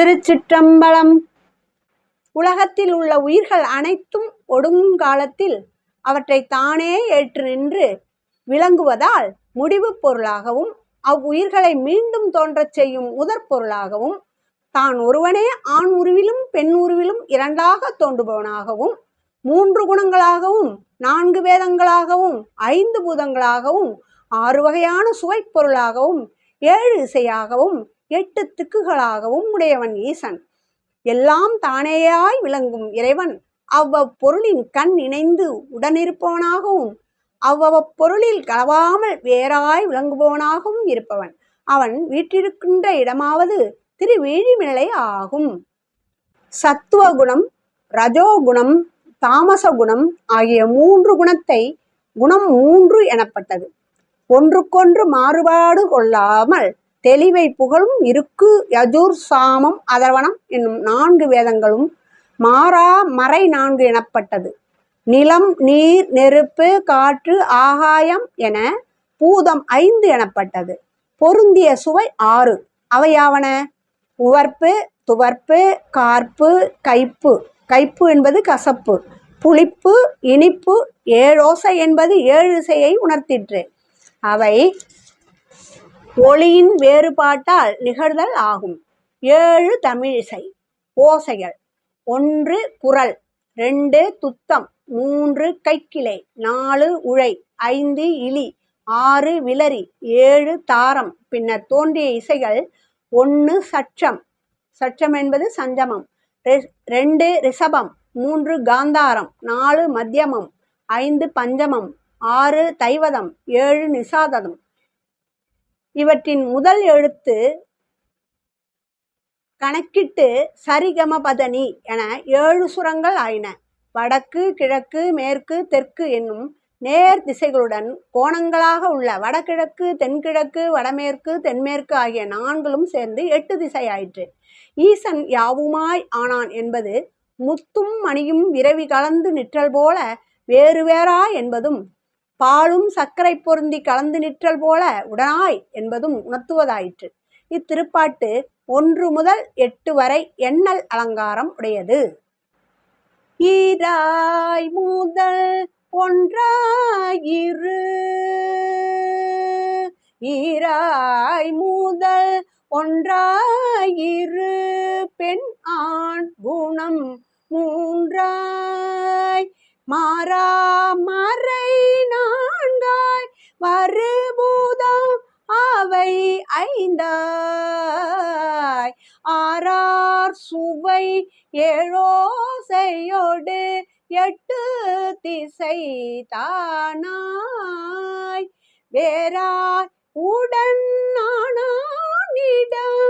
திருச்சிற்றம்பலம். உலகத்தில் உள்ள உயிர்கள் அனைத்தும் ஒடுங்காலத்தில் அவற்றை தானே ஏற்று நின்று விளங்குவதால் முடிவுப் பொருளாகவும் அவ்வுயிர்களை மீண்டும் தோன்றச் செய்யும் முதற் பொருளாகவும் தான் ஒருவனே ஆண் உருவிலும் பெண் உருவிலும் இரண்டாக தோன்றுபவனாகவும் மூன்று குணங்களாகவும் நான்கு வேதங்களாகவும் ஐந்து பூதங்களாகவும் ஆறு வகையான சுவைப் பொருளாகவும் ஏழு இசையாகவும் எட்டு திக்குகளாகவும் உடையவன் ஈசன். எல்லாம் தானேயாய் விளங்கும் இறைவன் அவ்வப் பொருளின் கண் இணைந்து உடனிருப்பவனாகவும் அவ்வப் பொருளில் கலவாமல் வேறாய் விளங்குபவனாகவும் இருப்பவன். அவன் வீற்றிருக்கின்ற இடமாவது திருவேழிமிழலை ஆகும். சத்துவகுணம் ரஜோகுணம் தாமசகுணம் ஆகிய மூன்று குணத்தை குணம் மூன்று எனப்பட்டது. ஒன்றுக்கொன்று மாறுபாடு கொள்ளாமல் தெளிவை புகழும் இருக்கு யஜூர் சாமம் அதர்வனம் என்னும் நான்கு வேதங்களும் மாறா மறை நான்கு எனப்பட்டது. நிலம் நீர் நெருப்பு காற்று ஆகாயம் என பூதம் ஐந்து எனப்பட்டது. பொருந்திய சுவை ஆறு. அவையாவன உவர்ப்பு துவர்ப்பு கார்ப்பு கைப்பு. கைப்பு என்பது கசப்பு. புளிப்பு இனிப்பு ஏழோசை என்பது ஏழு இசையை உணர்த்திற்று. அவை ஒளியின் வேறுபாட்டால் நிகழ்தல் ஆகும். ஏழு தமிழிசை ஓசைகள் ஒன்று குரல் ரெண்டு துத்தம் மூன்று கைக்கிளை நாலு உழை ஐந்து இலி ஆறு விலரி ஏழு தாரம். பின்னர் தோன்றிய இசைகள் ஒன்று சட்சம். சட்சம் என்பது சஞ்சமம். ரெண்டு ரிஷபம் மூன்று காந்தாரம் நாலு மத்தியமம் ஐந்து பஞ்சமம் ஆறு தைவதம் ஏழு நிசாததம் இவற்றின் முதல் எழுத்து கணக்கிட்டு சரிகமபதனி என ஏழு சுரங்கள் ஆயின. வடக்கு கிழக்கு மேற்கு தெற்கு என்னும் நேர் திசைகளுடன் கோணங்களாக உள்ள வடகிழக்கு தென்கிழக்கு வடமேற்கு தென்மேற்கு ஆகிய நான்களும் சேர்ந்து எட்டு திசை ஆயிற்று ஈசன் யாவுமாய் ஆனான் என்பது முத்தும் மணியும் விரவி கலந்து நிற்றல் போல வேறு வேறா என்பதும் பாலும் சர்க்கரை பொருந்தி கலந்து நிற்றல் போல உடனாய் என்பதும் உணர்த்துவதாயிற்று. இத்திருப்பாட்டு ஒன்று முதல் எட்டு வரை எண்ணல் அலங்காரம் உடையது. ஈராய் முதல் ஒன்றாயிரு. ஈராய் முதல் ஒன்றாயிரு. பெண் ஆண் குணம் மூன்றாய் மாறா மறை நான்காய் வருபூதம் அவை ஐந்தாய். ஆறார் சுவை ஏழோசையோடு எட்டு திசை தானாய். வேறாய் உடன் நானிடம்